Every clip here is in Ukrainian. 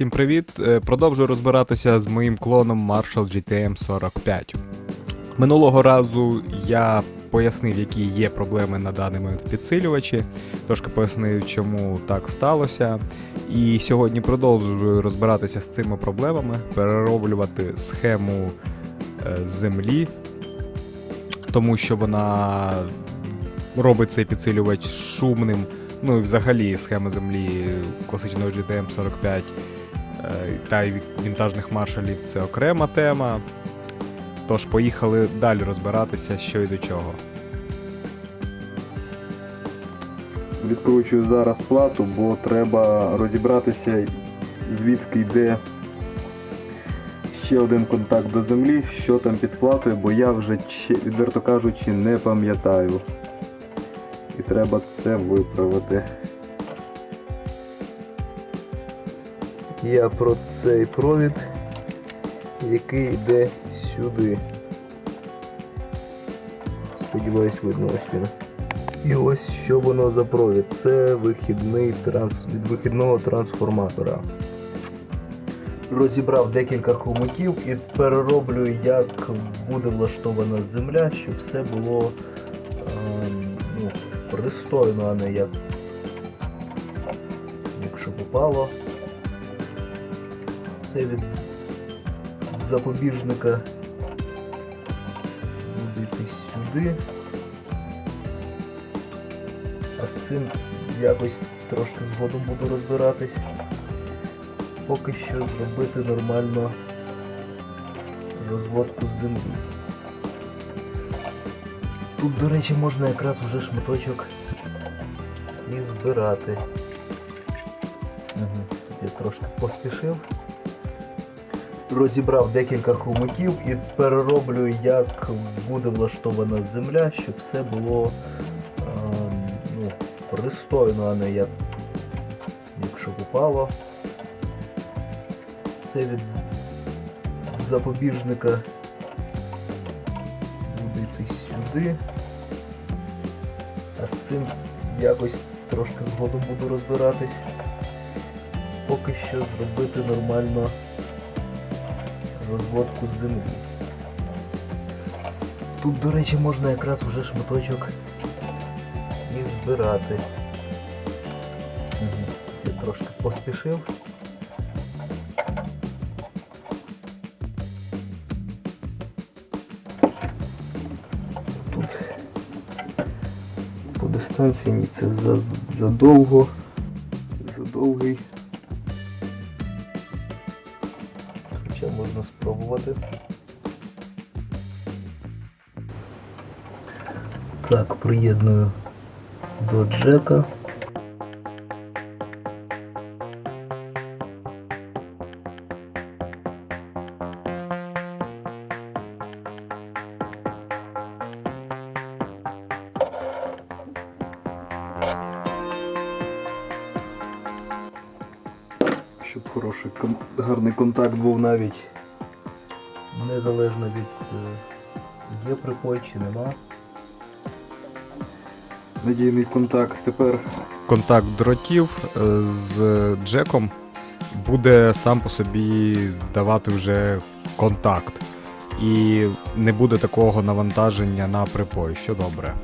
Всім привіт! Е, Продовжую розбиратися з моїм клоном Marshall GTM 45. Минулого разу я пояснив, які є проблеми на даний момент в підсилювачі, трошки пояснив, чому так сталося. І сьогодні продовжую розбиратися з цими проблемами, перероблювати схему е, землі, тому що вона робить цей підсилювач шумним. Ну і взагалі схема землі класичного GTM 45 е, та й вінтажних маршалів це окрема тема. Тож поїхали далі розбиратися, що і до чого. Відкручую зараз плату, бо треба розібратися, звідки йде ще один контакт до землі, що там під платою, бо я вже, відверто кажучи, не пам'ятаю. І треба це виправити. Я про цей провід, який йде сюди. Сподіваюсь, видно ось він. І ось що воно за провід. Це вихідний транс... від вихідного трансформатора. Розібрав декілька хомутів і перероблю, як буде влаштована земля, щоб все було пристойно, а не як якщо попало. Це від запобіжника буде сюди. А з цим якось трошки згодом буду розбиратись. Поки що зробити нормально розводку з землі. Тут, до речі, можна якраз уже шматочок і збирати. Угу. Тут я трошки поспішив. Розібрав декілька хомутів і перероблю, як буде влаштована земля, щоб все було ем, ну, пристойно, а не як якщо попало. Це від запобіжника сюди. А з цим якось трошки згодом буду розбиратись. Поки що зробити нормально розводку з землі. Тут, до речі, можна якраз уже шматочок і збирати. Угу. Я трошки поспішив. Дистанції ні, це задовго. Задовгий. Хоча можна спробувати. Так, приєдную до джека. Щоб хороший гарний контакт був навіть незалежно від е, є припой чи нема. Надійний контакт тепер Контакт дротів е, з Джеком буде сам по собі давати вже контакт. І не буде такого навантаження на припой, що добре.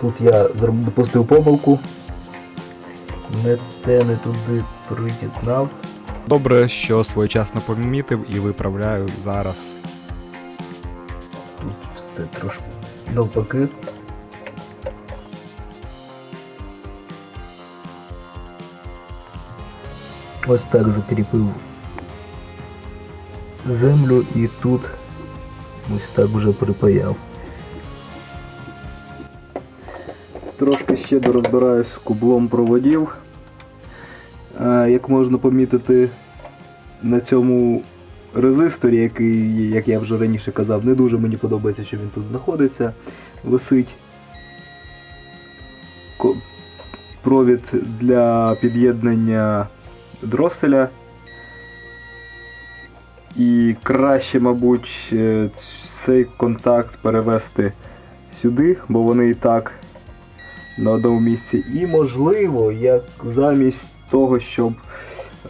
Тут я допустив помилку. Не те, не туди притягнав. Добре, що своєчасно помітив і виправляю зараз. Тут все трошки навпаки. Ось так закріпив землю і тут ось так вже припаяв. Трошки ще дорозбираюсь з кублом проводів. Як можна помітити, на цьому резисторі, який, як я вже раніше казав, не дуже мені подобається, що він тут знаходиться, висить провід для під'єднання дроселя. І краще, мабуть, е, цей контакт перевести сюди, бо вони і так на одному місці. І можливо, як замість того, щоб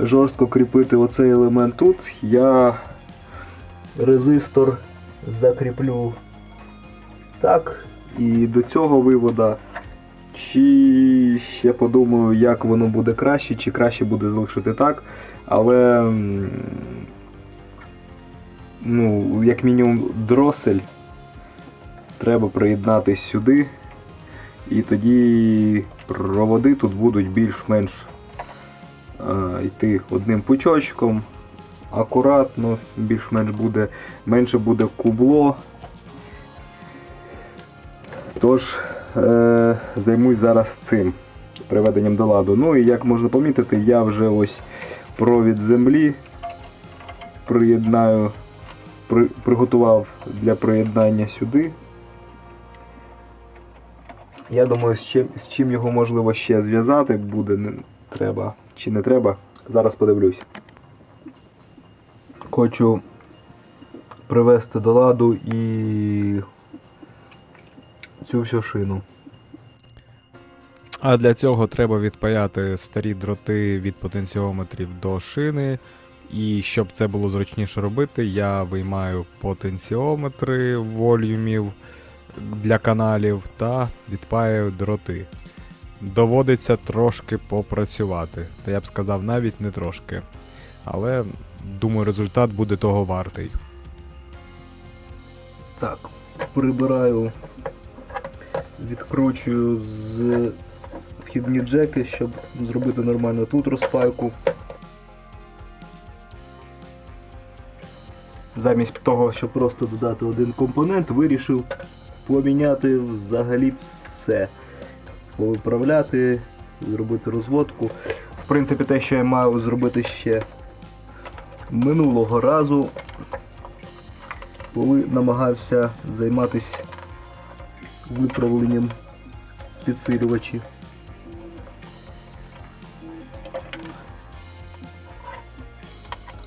жорстко кріпити оцей елемент тут, я резистор закріплю так. І до цього вивода. Чи ще подумаю, як воно буде краще, чи краще буде залишити так. Але ну, як мінімум дросель треба приєднати сюди. І тоді проводи тут будуть більш-менш е, йти одним пучочком. Акуратно, більш-менш буде, менше буде кубло. Тож е, займусь зараз цим приведенням до ладу. Ну і як можна помітити, я вже ось провід землі приєднаю, при, приготував для приєднання сюди. Я думаю, з чим, з чим його можливо ще зв'язати буде, не треба чи не треба. Зараз подивлюсь. Хочу привести до ладу і цю всю шину. А для цього треба відпаяти старі дроти від потенціометрів до шини. І щоб це було зручніше робити, я виймаю потенціометри волюмів для каналів та відпаюю дроти. Доводиться трошки попрацювати. Та я б сказав, навіть не трошки. Але думаю, результат буде того вартий. Так, прибираю, відкручую з вхідні джеки, щоб зробити нормально тут розпайку. Замість того, щоб просто додати один компонент, вирішив поміняти взагалі все. Повиправляти, зробити розводку. В принципі, те, що я маю зробити ще минулого разу, коли намагався займатися виправленням підсилювачів.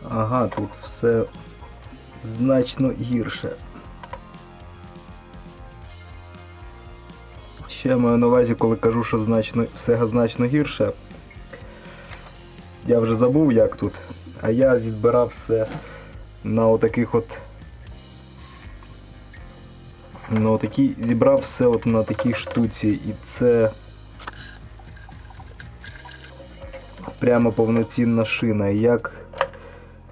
Ага, тут все значно гірше. Ще я маю на увазі, коли кажу, що значно, все значно гірше. Я вже забув як тут, а я зібирав все на отаких от на отакій, зібрав все от на такій штуці і це прямо повноцінна шина. І Як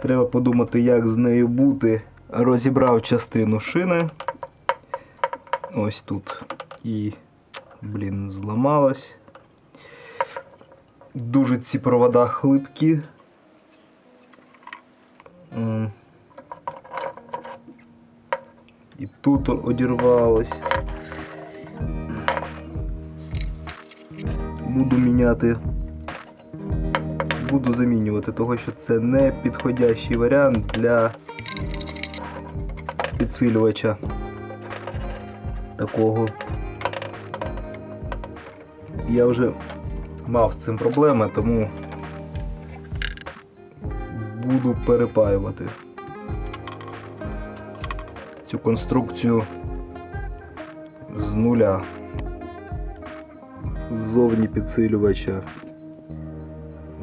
треба подумати, як з нею бути. Розібрав частину шини. Ось тут. І, блін, зламалась. Дуже ці провода хлипкі. І тут одірвалось. Буду міняти. Буду замінювати, того що це не підходящий варіант для підсилювача такого. Я вже мав з цим проблеми, тому буду перепаювати цю конструкцію з нуля. Ззовні підсилювача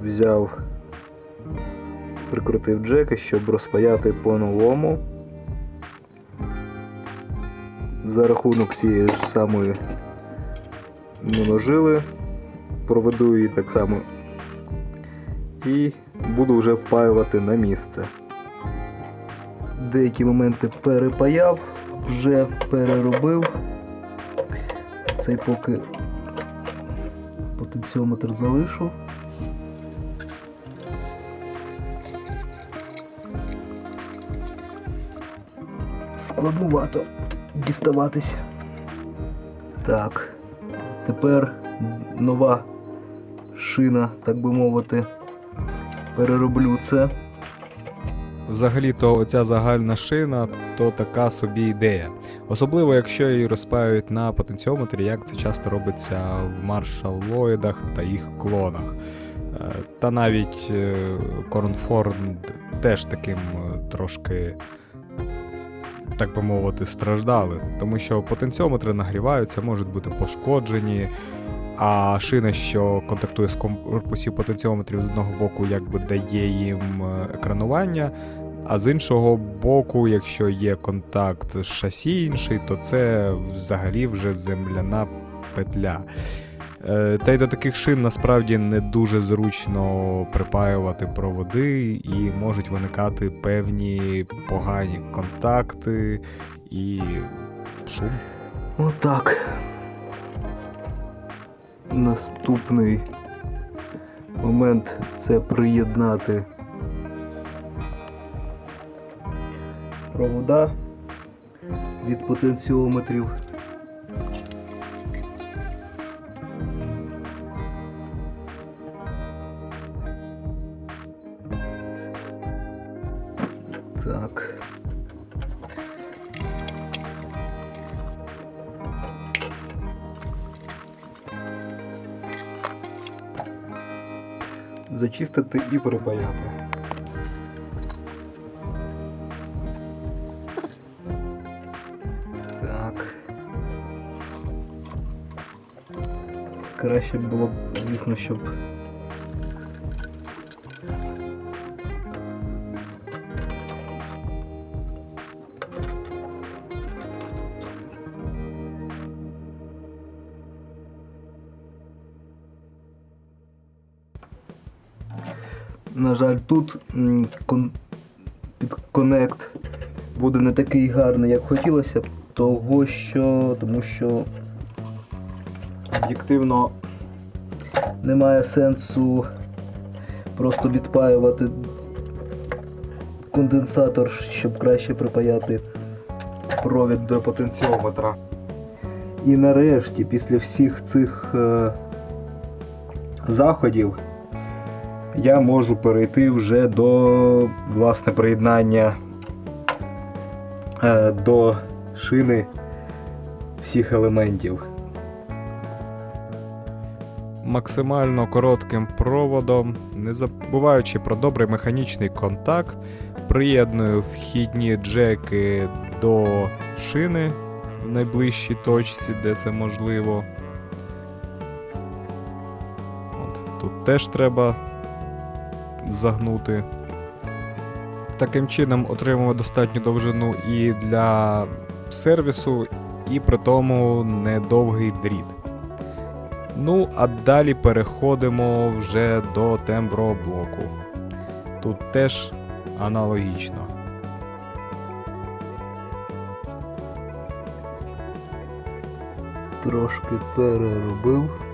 взяв, прикрутив джеки, щоб розпаяти по-новому. За рахунок цієї ж самої моножили, проведу її так само і буду вже впаювати на місце деякі моменти перепаяв, вже переробив. Цей поки потенціометр залишу. Складнувато діставатись. Так, тепер нова шина, так би мовити, перероблю це. Взагалі-то оця загальна шина то така собі ідея. Особливо, якщо її розпаюють на потенціометрі, як це часто робиться в Lloydах та їх клонах. Е, Та навіть Корнфорд теж таким е, трошки, так би мовити, страждали, тому що потенціометри нагріваються, можуть бути пошкоджені. А шина, що контактує з корпусів потенціометрів з одного боку, якби дає їм е, екранування. А з іншого боку, якщо є контакт з шасі інший, то це взагалі вже земляна петля. Е, Та й до таких шин насправді не дуже зручно припаювати проводи, і можуть виникати певні погані контакти і шум. Отак. Наступний момент це приєднати провода від потенціометрів. Так. Зачистити і припаяти. Так. Краще було б, звісно, щоб. На жаль, тут кон... підконект буде не такий гарний, як хотілося б, того що. тому що об'єктивно немає сенсу просто відпаювати конденсатор, щоб краще припаяти провід до потенціометра. І нарешті, після всіх цих е, заходів, я можу перейти вже до власне приєднання е, до шини всіх елементів. максимально коротким проводом, не забуваючи про добрий механічний контакт, приєдную вхідні джеки до шини в найближчій точці, де це можливо. От, тут теж треба загнути. Таким чином отримуємо достатню довжину і для сервісу, і при тому недовгий дріт. Ну, а далі переходимо вже до темброблоку. Тут теж аналогічно. Трошки переробив.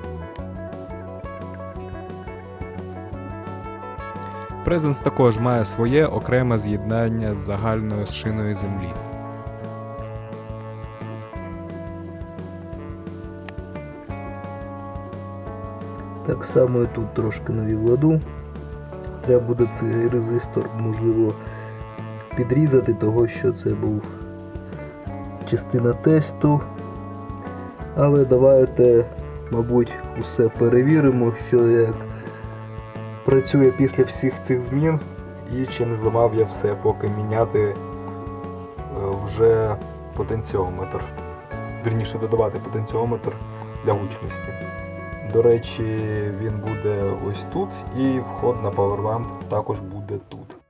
Presence також має своє окреме з'єднання з загальною шиною землі. Так само і тут трошки навів ладу. Треба буде цей резистор, можливо, підрізати, того що це був частина тесту. Але давайте, мабуть, усе перевіримо, що як працює після всіх цих змін і чи не зламав я все, поки міняти е, вже потенціометр. Вірніше додавати потенціометр для гучності. До речі, він буде ось тут, і вход на Powerlamp також буде тут.